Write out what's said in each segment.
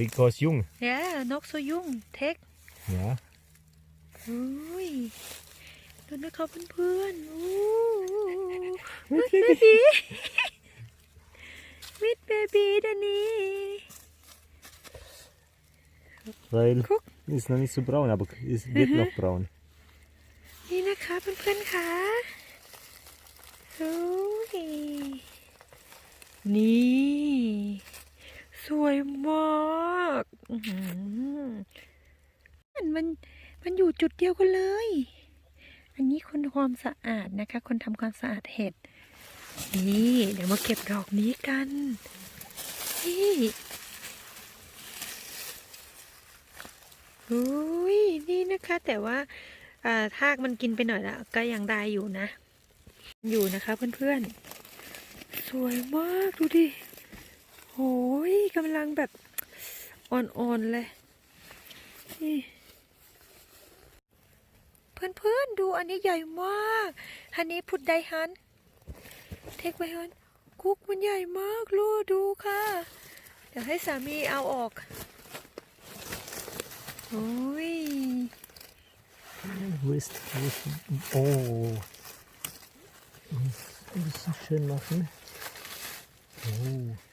Because jung. แย่นกสยุ่งเทค Ja. อุ้ยดูนะครับเพื่อนๆอู้วิดเบบีวิดเบบีดานี่ Weil Guck. ist noch nicht so braun, aber es wird Mhm. noch braun. นี่นะคะเพื่อนๆค่ะโอ้ยนี่ สวยมากอื้อหือมันมันมันอยู่จุดเดียวกันเลย อันนี้คนทำความสะอาดนะคะ คนทำความสะอาดเห็ด นี่ เดี๋ยวมาเก็บดอกนี้กัน นี่อุ้ยนี่นะคะ แต่ว่าอ่าทากมันกินไปหน่อยละก็ยังได้อยู่นะ อยู่นะคะเพื่อนๆ สวยมาก ดูดิ โอ้ยกำลังแบบอ่อนๆเลย นี่ เพื่อนๆดูอันนี้ใหญ่มากอันนี้พุดไดฮัน เทคไวฮันกุ๊กมันใหญ่มากลูกดูค่ะ เดี๋ยวให้สามีเอาออก โอ้ย Wo ist, wo ist, oh. Ein bisschen schön machen. Oh.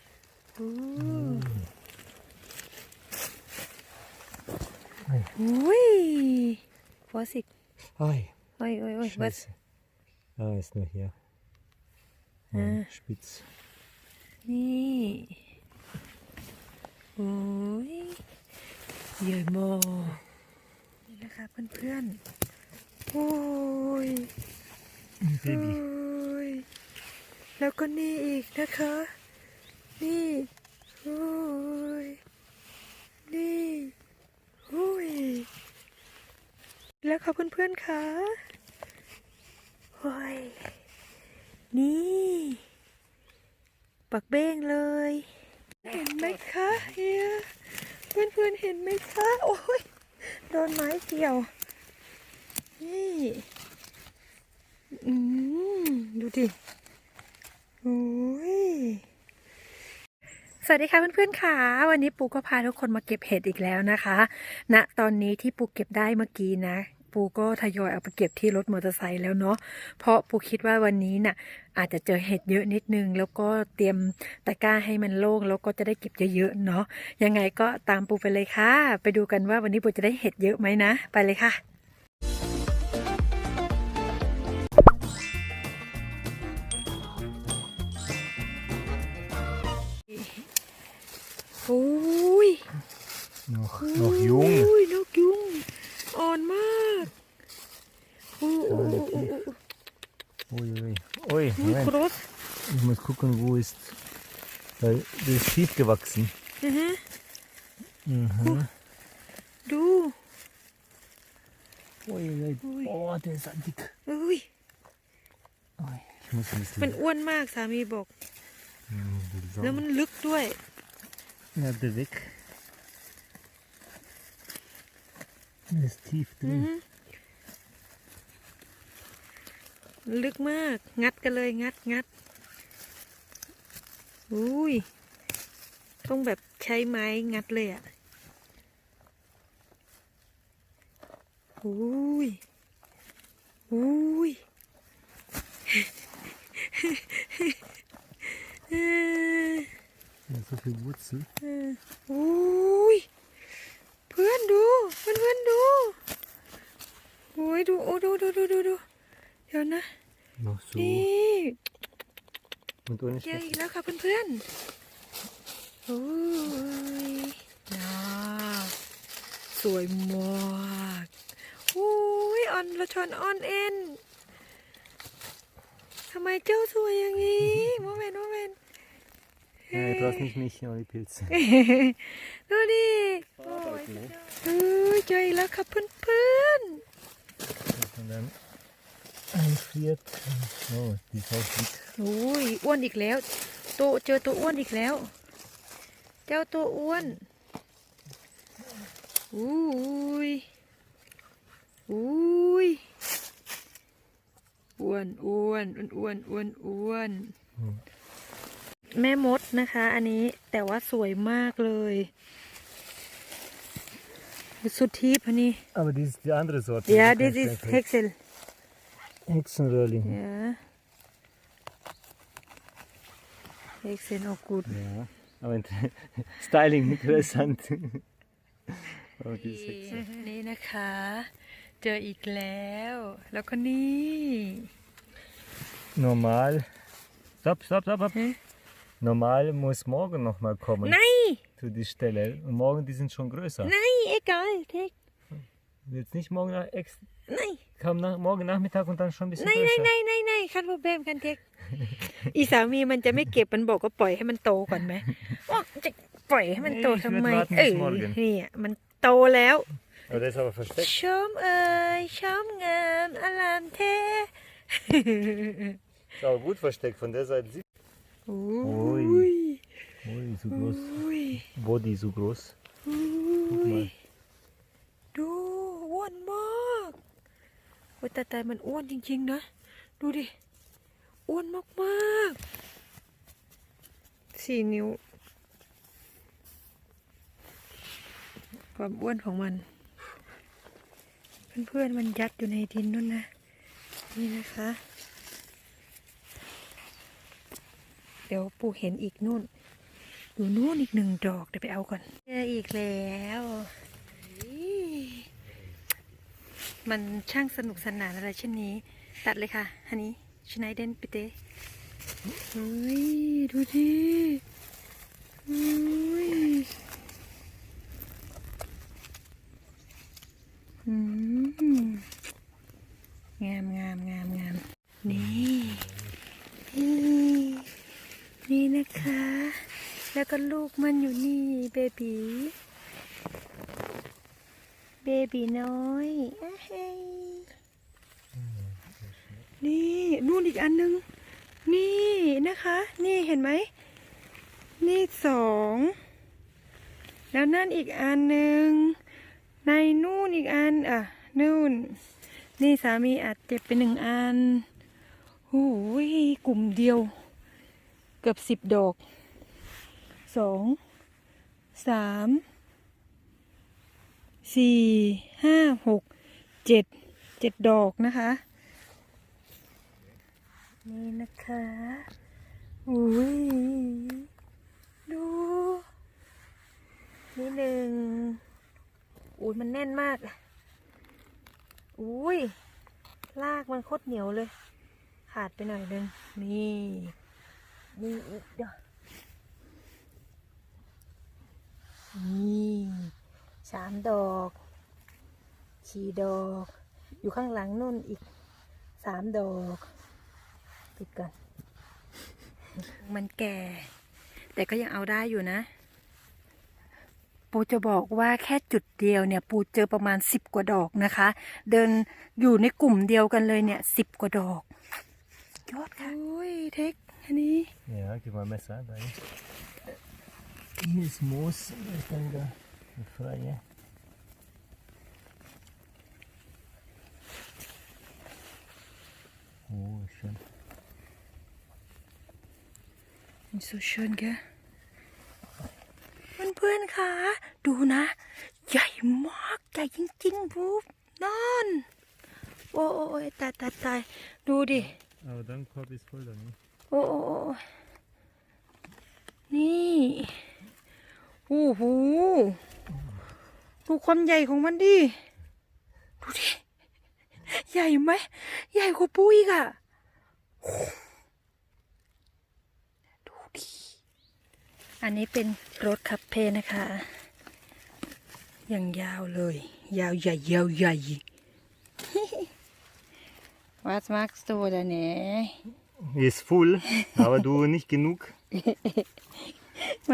อืม Ei. อุ้ยฟอสิก Ei, โอ้ยโอ้ยโอ้ยวัด scheiße. Ah, ist nur hier. Ah. Ah, spitz. นี่โอ้ยใหญ่มากนี่นะคะเพื่อนๆโอ้ย Ein โอ้ Baby. ยแล้วก็นี่อีกนะคะ นี่โอ้ยนี่โอ้ยแล้วค่ะเพื่อนๆค่ะโอ้ยนี่ปักเบ้งเลย เห็นไหมคะเฮียเพื่อนเพื่อนๆเห็นไหมคะ โอ้ยโดนไม้เกี่ยว นี่อืมดูดิ โอ้ย สวัสดีค่ะเพื่อนๆค่ะ วันนี้ปูก็พาทุกคนมาเก็บเห็ดอีกแล้วนะคะณตอนนี้ที่ปูเก็บได้เมื่อกี้นะ ปูก็ทยอยเอาไปเก็บที่รถมอเตอร์ไซค์แล้วเนาะเพราะปูคิดว่าวันนี้น่ะอาจจะเจอเห็ดเยอะนิดนึง แล้วก็เตรียมตะกร้าให้มันโล่งแล้วก็จะได้เก็บเยอะๆเนาะยังไงก็ตามปูไปเลยค่ะ ไปดูกันว่าวันนี้ปูจะได้เห็ดเยอะไหมนะ ไปเลยค่ะ โอ้ย Noch, noch jung. โอ้ยนกยุงอ่อนมากโอ้โอ้โอ้โอ้ Ui, ui. Ui, อุ้ย Moment. ครบ Ich muss gucken, wo ist. Weil das ist tief gewachsen. อือฮะ Mhm. ดู Ui, ui. Ui. Oh, der ist dick. อุ้ย Ui, Ich muss ein มัน bisschen. อ้วนมากสามีบอก Hm, die แล้ว Sonne. มันลึกด้วย Ja, de weg. Der ist tief อือ drin. ฮึลึกมาก งัดกันเลย งัดงัดอุ้ย ต้องแบบใช้ไม้งัดเลยอะ่ะอุ้ยอุ้ยเออ Ja, so viel Wurzel. เอออุ้ยเพื่อนดูเพื่อนเพื่อนๆดูโอ้ยดูโอ้ดูดูดูดูดูเดี๋ยวนะ Noch so. นี่ Und ohne เจอ Schwäche. อีกแล้วค่ะเพื่อนๆโอ้ยน่าสวยมากโอ้ยออนละชอนออนเอ็นทำไมเจ้าสวยอย่างนี้โมเมนต์โมเมนต์ Ja, du brauchst nicht mich ohne Pilze. ดูดิโอ้ยเออเจออีกแล้วค่ะเพื่อน Und dann einfriert. Oh, die ist auch dick. ๆโอ้ยอ้วนอีกแล้วตัวเจอตัวอ้วนอีกแล้ว เจ้าตัวอ้วนอุ้ยอุ้ยอ้วนอ้วนอ้วนอ้วนอ้วนอืม แม่มดนะคะ อันนี้แต่ว่าสวยมากเลยสุดทิพย์อันนี้ Aber das ist die andere Sorte. Ja, Die das kannst ist du Hexel. Hexenröhrling. Ja. Hexel auch gut. Ja. Aber int- Styling interessant. Aber die ist Hexe. นี่นะคะ เจออีกแล้ว แล้วก็นี่ Normal. Stopp, stopp, stopp, stopp. Hä? Normal muss morgen noch mal kommen Nein, zu die Stelle. Und morgen, die sind schon größer. nein, egal. Tek. Jetzt nicht morgen nach, ex, Nein, kam nach, morgen Nachmittag und dann schon ein bisschen nein, größer. nein, nein, nein, nein,คันโปรแบมกันเทค อีสามีมันจะไม่เก็บมันบอกว่าปล่อยให้มันโตก่อนไหมว่าจะปล่อยให้มันโตทำไม Ich würd warten เอ bis อ morgen เนี่ยมันโตแล้ว Aber der ist aber versteckt. ชมเอ่ยชมงามอลามเท Ist aber gut versteckt. Von der Seite sieht โอ้ Ui. ย Ui, so groß. อุ้ย Body so groß. อุ้ย mal. ดูอ้วนมากโอ้ยแต่แต่มันอ้วนจริงๆนะ ดูดิ อ้วนมากๆสี่นิ้ว ความอ้วนของมัน เพื่อนๆมันยัดอยู่ในดินนู่นนะ นี่นะคะ เดี๋ยวปู่เห็นอีกนู่น อยู่นู่นอีกหนึ่งดอกเดี๋ยวไปเอาก่อนเจออีกแล้วมันช่างสนุกสนานอะไรเช่นนี้ ตัดเลยค่ะฮันนี้ชไนเดนปิเตเฮ้ย ดูดิเฮ้ยอืมงามงามงามงามนี่นี่นี่นะคะ แล้ว ก็ลูกมันอยู่นี่เบบีเบบีน้อยอะเฮ้ยนี่นู่นอีกอันนึง นี่นะคะ นี่เห็นไหม นี่สองแล้วนั่นอีกอันหนึ่งในนู่นอีกอันอะนู่น นี่สามีอาจเจ็บไปหนึ่งอันโอ้ยกลุ่มเดียว เกือบสิบดอก สองสามสี่ห้าหกเจ็ดเจ็ดดอกนะคะ นี่นะคะอุ้ยดู นี่หนึ่งอุ้ยมันแน่นมากอุ้ยลากมันโคตรเหนียวเลย ขาดไปหน่อยนึงนี่นี่อีกดอ นี่สามดอกสี่ดอก อยู่ข้างหลังนู่นอีกสามดอกปิดก่อนมันแก่ แต่ก็ยังเอาได้อยู่นะ ปูจะบอกว่าแค่จุดเดียวเนี่ย ปูเจอประมาณสิบกว่าดอกนะคะ เดินอยู่ในกลุ่มเดียวกันเลยเนี่ยสิบกว่าดอกยอดค่ะ โอ้ยเทคอันนี้ Ja, gib mal Messer. Da. Hier ist Moos. Da ist dann wieder eine freie. Oh, schön. มันสูเชิญแกเพื่อนๆค่ะดูนะ ใหญ่มากใหญ่จริงๆบูนั่นโอ้โอ้ยตายตายตายดูดิ Aber dein Korb ist voll dann. โอ้โอ้โอ้นี่ โอ้โหดูความใหญ่ของมันดิ ดูดิ ใหญ่ไหม ใหญ่กว่าปุ้ยกอะโอ้ดูดิ อันนี้เป็นรถคับเพนะคะอย่างยาวเลย ยาวใหญ่ยาวใหญ่ Was magst du denn? Ist voll, aber du nicht genug.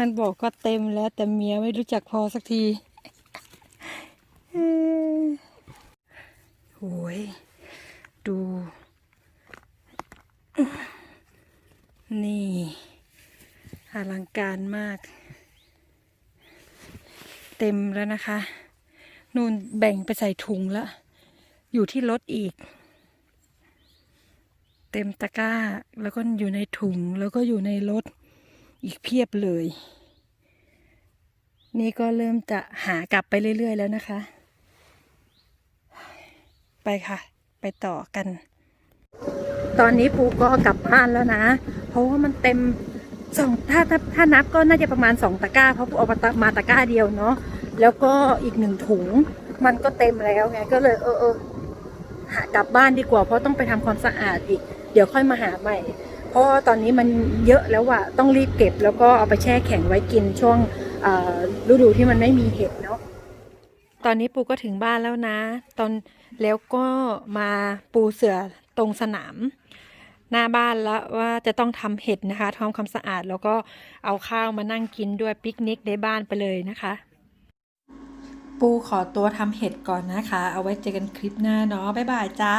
มันบอกก็เต็มแล้ว แต่เมียไม่รู้จักพอสักทีโอ้ยดู นี่ อลังการมาก เต็มแล้วนะคะ นู่นแบ่งไปใส่ถุงแล้วอยู่ที่รถอีก เต็มตะกร้า แล้วก็อยู่ในถุงแล้วก็อยู่ในรถ อีกเพียบเลย นี่ก็เริ่มจะหากลับไปเรื่อย ๆ แล้วนะคะ ไปค่ะ ไปต่อกัน ตอนนี้ปูก็กลับบ้านแล้วนะ เพราะว่ามันเต็มสองถ้าถ้าถ้านับก็น่าจะประมาณสองตะกร้า เพราะปูเอามาตะมาตะกร้าเดียวเนาะแล้วก็อีกหนึ่งถุง มันก็เต็มแล้วไงก็เลยเออเออหากลับบ้านดีกว่าเพราะต้องไปทำความสะอาดอีก เดี๋ยวค่อยมาหาใหม่ เพราะตอนนี้มันเยอะแล้วอะต้องรีบเก็บแล้วก็เอาไปแช่แข็งไว้กินช่วงฤดูที่มันไม่มีเห็ดเนาะตอนนี้ปูก็ถึงบ้านแล้วนะ ตอนแล้วก็มาปูเสือตรงสนาม หน้าบ้านแล้วว่าจะต้องทำเห็ดนะคะทำความสะอาดแล้วก็เอาข้าวมานั่งกินด้วยปิกนิกในบ้านไปเลยนะคะ ปูขอตัวทำเห็ดก่อนนะคะ เอาไว้เจอกันคลิปหน้าเนาะบ๊ายบายจ้า